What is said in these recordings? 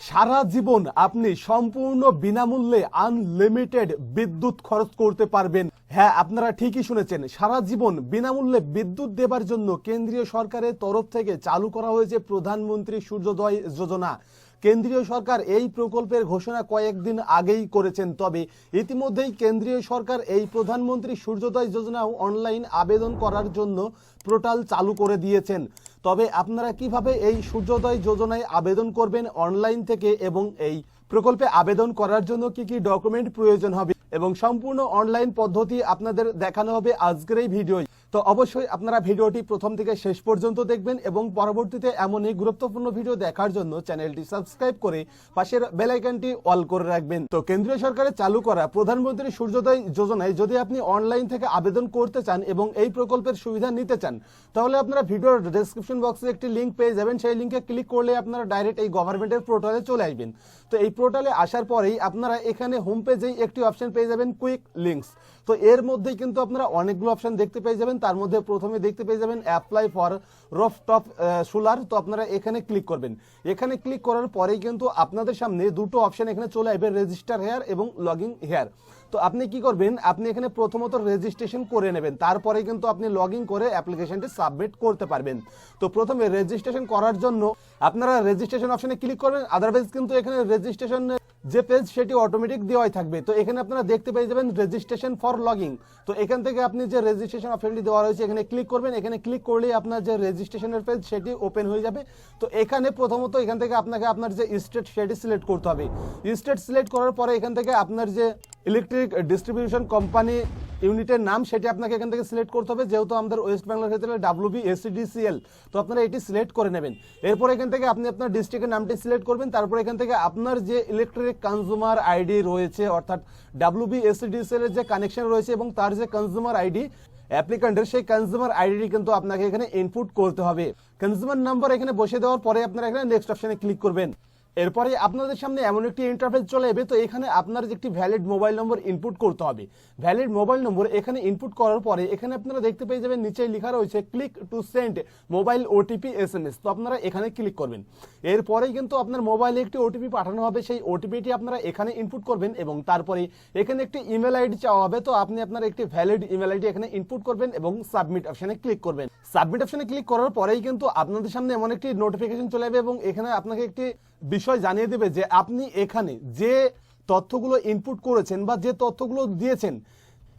সারা জীবন আপনি সম্পূর্ণ বিনামূল্যে আনলিমিটেড বিদ্যুৎ খরচ করতে পারবেন। হ্যাঁ আপনারা ঠিকই শুনেছেন, সারা জীবন বিনামূল্যে বিদ্যুৎ দেবার জন্য কেন্দ্রীয় সরকারের তরফ থেকে চালু করা হয়েছে প্রধানমন্ত্রী সূর্যোদয় যোজনা। কেন্দ্রীয় সরকার এই প্রকল্পের ঘোষণা কয়েকদিন আগেই করেছেন, তবে ইতিমধ্যেই কেন্দ্রীয় সরকার এই প্রধানমন্ত্রী সূর্যোদয় যোজনা অনলাইন আবেদন করার জন্য পোর্টাল চালু করে দিয়েছেন। তবে আপনারা কীভাবে এই সূর্যোদয় যোজনায় আবেদন করবেন অনলাইন থেকে এবং এই প্রকল্পে আবেদন করার জন্য কি কি ডকুমেন্ট প্রয়োজন হবে? এবং সম্পূর্ণ অনলাইন পদ্ধতি আপনাদের দেখানো হবে আজকের এই ভিডিও তো অবশ্যই আপনারা ভিডিওটি প্রথম থেকে শেষ পর্যন্ত দেখবেন এবং পরবর্তীতে এমনই গুরুত্বপূর্ণ ভিডিও দেখার জন্য চ্যানেলটি সাবস্ক্রাইব করে পাশের বেল আইকনটি অল করে রাখবেন। তো কেন্দ্রীয় সরকারের চালু করা প্রধানমন্ত্রী সূর্যোদয় যোজনায় যদি আপনি অনলাইন থেকে আবেদন করতে চান এবং এই প্রকল্পের সুবিধা নিতে চান, তাহলে আপনারা ভিডিওর ডেসক্রিপশন বক্সে একটি লিঙ্ক পেয়ে যাবেন। সেই লিঙ্কে ক্লিক করলে আপনারা ডাইরেক্ট এই গভর্নমেন্টের পোর্টালে চলে আসবেন। তো এই পোর্টালে আসার পরেই আপনারা এখানে হোম পেজেই একটি অপশন পেয়ে যাবেন কুইক লিঙ্কস তো এর মধ্যেই কিন্তু আপনারা অনেকগুলো অপশন দেখতে পেয়ে যাবেন। তার মধ্যে প্রথমে দেখতে পেয়ে যাবেন apply for rooftop solar তো আপনারা এখানে ক্লিক করবেন। এখানে ক্লিক করার পরেই কিন্তু আপনাদের সামনে দুটো অপশন এখানে চলে আসবে রেজিস্টার হেয়ার এবং লগিং হেয়ার তো আপনি কি করবেন? আপনি এখানে প্রথমত রেজিস্ট্রেশন করে নেবেন। তারপরে কিন্তু আপনি লগ করে অ্যাপ্লিকেশনটি সাবমিট করতে পারবেন। তো প্রথমে রেজিস্ট্রেশন করার জন্য আপনারা রেজিস্ট্রেশন অপশনে ক্লিক করবেন। আদারওয়াইজ কিন্তু এখানে রেজিস্ট্রেশন যে পেজ সেটি অটোমেটিক দেওয়াই থাকবে। তো এখানে আপনারা দেখতে পেয়ে যাবেন রেজিস্ট্রেশন ফর লগিং তো এখান থেকে আপনি যে রেজিস্ট্রেশন অপশনটি দেওয়া রয়েছে, এখানে ক্লিক করবেন। এখানে ক্লিক করলেই আপনার যে রেজিস্ট্রেশনের পেজ সেটি ওপেন হয়ে যাবে। তো এখানে প্রথমত এখান থেকে আপনাকে আপনার যে স্টেট সেটি সিলেক্ট করতে হবে। স্টেট সিলেক্ট করার পরে এখান থেকে আপনার যে ইলেকট্রিক ডিস্ট্রিবিউশন কোম্পানি ইউনিটের নাম সেটি আপনাকে এখান থেকে সিলেক্ট করতে হবে। যেহেতু আমাদের ওয়েস্ট বেঙ্গলের ক্ষেত্রে ডাব্লিউবি এসিডিসিএল তো আপনারা এটি সিলেক্ট করে নেবেন। এরপর এখান থেকে আপনি আপনার ডিস্ট্রিক্টের নামটি সিলেক্ট করবেন। তারপর এখান থেকে আপনার যে ইলেকট্রিক কনজিউমার আইডি রয়েছে, অর্থাৎ ডাব্লিউবি এসিডিসিএল এর যে কানেকশন রয়েছে এবং তার যে কনজিউমার আইডি অ্যাপ্লিকেন্টের সেই কনজিউমার আইডি কিন্তু আপনাকে এখানে ইনপুট করতে হবে। কনজিউমার নাম্বার এখানে বসে দেওয়ার পরে আপনারা এখানে নেক্সট অপশনে ক্লিক করবেন। এরপরে আপনাদের সামনে এমন একটি ইন্টারফেস চলে যাবে তো এখানে আপনার যে একটি ভ্যালিড মোবাইল নম্বর ইনপুট করতে হবে। ভ্যালিড মোবাইল নম্বর এখানে ইনপুট করার পরে, এখানে আপনারা দেখতে পেয়ে যাবেন নিচে লেখা রয়েছে click to send mobile OTP S M S তো আপনারা এখানে ক্লিক করবেন। এরপরেই কিন্তু আপনার মোবাইলে একটি ওটিপি পাঠানো হবে, সেই ওটিপিটি আপনারা এখানে ইনপুট করবেন এবং তারপরে এখানে একটি ইমেল আইডি চাওয়া হবে, তো আপনি আপনার একটি ভ্যালিড ইমেল আইডি এখানে ইনপুট করবেন এবং সাবমিট অপশানে ক্লিক করবেন। সাবমিট অপশানে ক্লিক করার পরেই কিন্তু আপনাদের সামনে এমন একটি নোটিফিকেশন চলে যাবে এবং এখানে আপনাকে একটি বিষয় জানিয়ে দেবে যে আপনি এখানে যে তথ্যগুলো ইনপুট করেছেন বা যে তথ্যগুলো দিয়েছেন,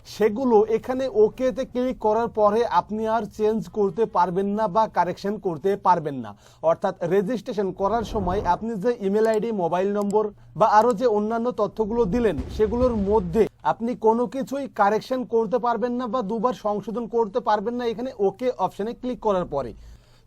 সেগুলো এখানে ওকেতে ক্লিক করার পরে আপনি আর চেঞ্জ করতে পারবেন না বা কারেকশন করতে পারবেন না। অর্থাৎ রেজিস্ট্রেশন করার সময় আপনি যে ইমেল আইডি মোবাইল নম্বর বা আরও যে অন্যান্য তথ্যগুলো দিলেন, সেগুলোর মধ্যে আপনি কোনো কিছুই কারেকশন করতে পারবেন না বা দুবার সংশোধন করতে পারবেন না এখানে ওকে অপশানে ক্লিক করার পরে।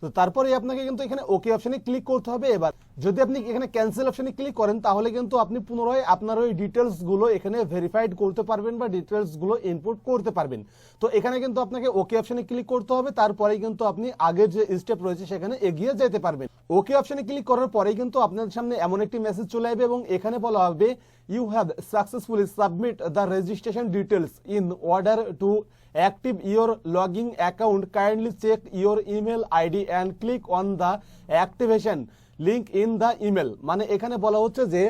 তো তারপরে আপনাকে কিন্তু এখানে ওকে অপশনে ক্লিক করতে হবে। এবার যদি আপনি এখানে ক্যান্সেল অপশনে ক্লিক করেন, তাহলে কিন্তু আপনি পুনরায় আপনার ওই ডিটেলসগুলো এখানে ভেরিফাইড করতে পারবেন বা ডিটেলসগুলো ইনপুট করতে পারবেন। তো এখানে কিন্তু আপনাকে ওকে অপশনে ক্লিক করতে হবে। তারপরে কিন্তু আপনি আগের যে স্টেপ রয়েছে সেখানে এগিয়ে যেতে পারবেন। ওকে অপশনে ক্লিক করার পরেই কিন্তু আপনার সামনে এমন একটি মেসেজ চলে আসবে এবং এখানে বলা হবে you have successfully submit the registration details in order to active your logging account, kindly check your email id and click on the activation link in the email. মানে এখানে বলা হচ্ছে যে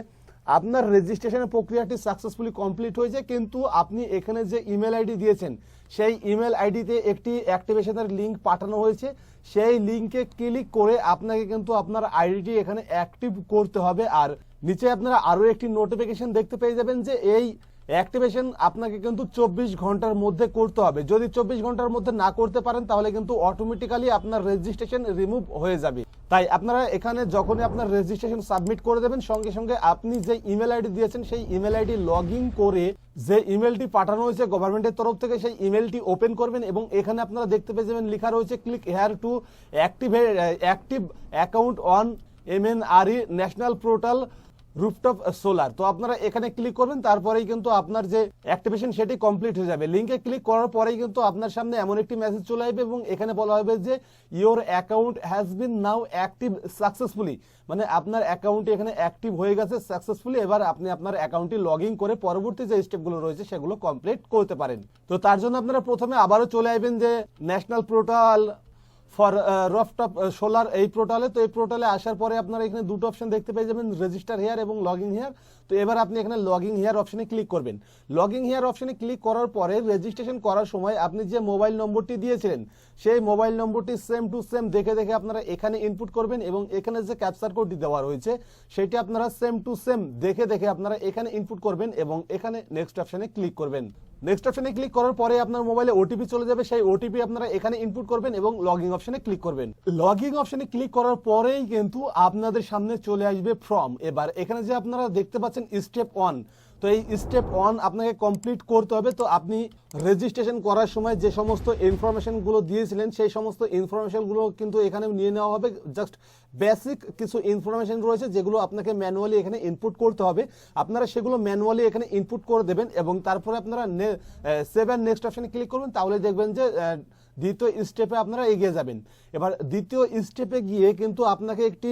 আপনার রেজিস্ট্রেশনের প্রক্রিয়াটি সাকসেসফুলি কমপ্লিট হয়েছে, কিন্তু আপনি এখানে যে ইমেল আইডি দিয়েছেন, সেই ইমেল আইডিতে একটি অ্যাক্টিভেশনের লিঙ্ক পাঠানো হয়েছে। সেই লিঙ্কে ক্লিক করে আপনাকে কিন্তু আপনার আইডিটি এখানে অ্যাক্টিভ করতে হবে। আর নিচে আপনারা আরও একটি নোটিফিকেশন দেখতে পেয়ে যাবেন যে এই অ্যাক্টিভেশন আপনাকে কিন্তু চব্বিশ ঘণ্টার মধ্যে করতে হবে। যদি চব্বিশ ঘণ্টার মধ্যে না করতে পারেন, তাহলে কিন্তু অটোমেটিক্যালি আপনার রেজিস্ট্রেশন রিমুভ হয়ে যাবে। তাই আপনারা এখানে যখনই আপনার রেজিস্ট্রেশন সাবমিট করে দেবেন, সঙ্গে সঙ্গে আপনি যে ইমেল আইডি দিয়েছেন, সেই ইমেল আইডি লগ করে যে ইমেলটি পাঠানো হয়েছে গভর্নমেন্টের তরফ থেকে, সেই ইমেলটি ওপেন করবেন এবং এখানে আপনারা দেখতে পেয়ে যাবেন লেখা রয়েছে click here to activate active account on M N R E national portal rooftop solar তো আপনারা এখানে ক্লিক করবেন, তারপরেই কিন্তু আপনার যে অ্যাক্টিভেশন সেটি কমপ্লিট হয়ে যাবে। লিঙ্কে ক্লিক করার পরেই কিন্তু আপনার সামনে এমন একটি মেসেজ চলে আসবে এবং এখানে বলা হবে যে your account has been now active successfully মানে আপনার অ্যাকাউন্টটি এখানে অ্যাক্টিভ হয়ে গেছে সাকসেসফুলি এবার আপনি আপনার অ্যাকাউন্টটি লগ ইন করে পরবর্তী যে স্টেপগুলো রয়েছে, সেগুলো কমপ্লিট করতে পারেন। তো তার জন্য আপনারা প্রথমে আবারও চলে আসবেন যে national portal for rooftop solar এই পোর্টালে তো এই পোর্টালে আসার পরে আপনারা এখানে দুটো অপশন দেখতে পেয়ে যাবেন রেজিস্টার হেয়ার এবং লগইন হেয়ার তো এবার আপনি এখানে লগইন হেয়ার অপশনে ক্লিক করবেন। লগইন হেয়ার অপশনে ক্লিক করার পরে রেজিস্ট্রেশন করার সময় আপনি যে মোবাইল নম্বরটি দিয়েছিলেন, সেই মোবাইল নম্বরটি সেম টু সেম দেখে দেখে আপনারা এখানে ইনপুট করবেন এবং এখানে যে ক্যাপচার কোডটি দেওয়া রয়েছে, সেটি আপনারা সেম টু সেম দেখে দেখে আপনারা এখানে ইনপুট করবেন এবং এখানে নেক্সট অপশনে ক্লিক করবেন। নেক্সট অপশনে ক্লিক করার পরে আপনার মোবাইলে ওটিপি চলে যাবে। সেই ওটিপি আপনারা এখানে ইনপুট করবেন এবং লগিং অপশনে ক্লিক করবেন। লগিং অপশনে ক্লিক করার পরেই কিন্তু আপনাদের সামনে চলে আসবে ফর্ম এবার এখানে যে আপনারা দেখতে পাচ্ছেন স্টেপ ওয়ান তো এই স্টেপ ওয়ান আপনাকে কমপ্লিট করতে হবে। তো আপনি রেজিস্ট্রেশন করার সময় যে সমস্ত ইনফরমেশনগুলো দিয়েছিলেন, সেই সমস্ত ইনফরমেশনগুলো কিন্তু এখানে নিয়ে নেওয়া হবে। জাস্ট বেসিক কিছু ইনফরমেশন রয়েছে যেগুলো আপনাকে ম্যানুয়ালি এখানে ইনপুট করতে হবে। আপনারা সেগুলো ম্যানুয়ালি এখানে ইনপুট করে দেবেন এবং তারপরে আপনারা সেভেন নেক্সট অপশানে ক্লিক করবেন, তাহলে দেখবেন যে দ্বিতীয় স্টেপে আপনারা এগিয়ে যাবেন। এবার দ্বিতীয় স্টেপে গিয়ে কিন্তু আপনাকে একটি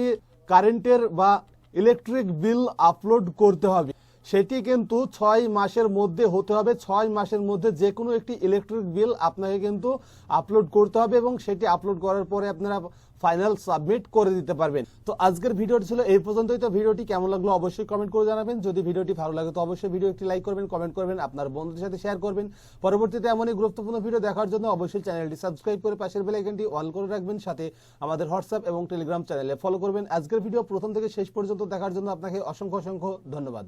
কারেন্টের বা ইলেকট্রিক বিল আপলোড করতে হবে। সেটি কিন্তু ছয় মাসের মধ্যে হতে হবে। ছয় মাসের মধ্যে যে কোনো একটি ইলেকট্রিক বিল আপনাকে কিন্তু আপলোড করতে হবে এবং সেটি আপলোড করার পরে আপনারা ফাইনাল সাবমিট করে দিতে পারবেন। তো আজকের ভিডিওটি ছিল এই পর্যন্তই। তো ভিডিওটি কেমন লাগল অবশ্যই কমেন্ট করে জানাবেন। যদি ভিডিওটি ভালো লাগে তো অবশ্যই ভিডিও একটি লাইক করবেন কমেন্ট করবেন, আপনার বন্ধুদের সাথে শেয়ার করবেন। পরবর্তীতে এমনই গুরুত্বপূর্ণ ভিডিও দেখার জন্য অবশ্যই চ্যানেলটি সাবস্ক্রাইব করে পাশের বেল আইকনটি অন করে রাখবেন। সাথে আমাদের হোয়াটসঅ্যাপ এবং টেলিগ্রাম চ্যানেলে ফলো করবেন। আজকের ভিডিও প্রথম থেকে শেষ পর্যন্ত দেখার জন্য আপনাকে অসংখ্য অসংখ্য ধন্যবাদ।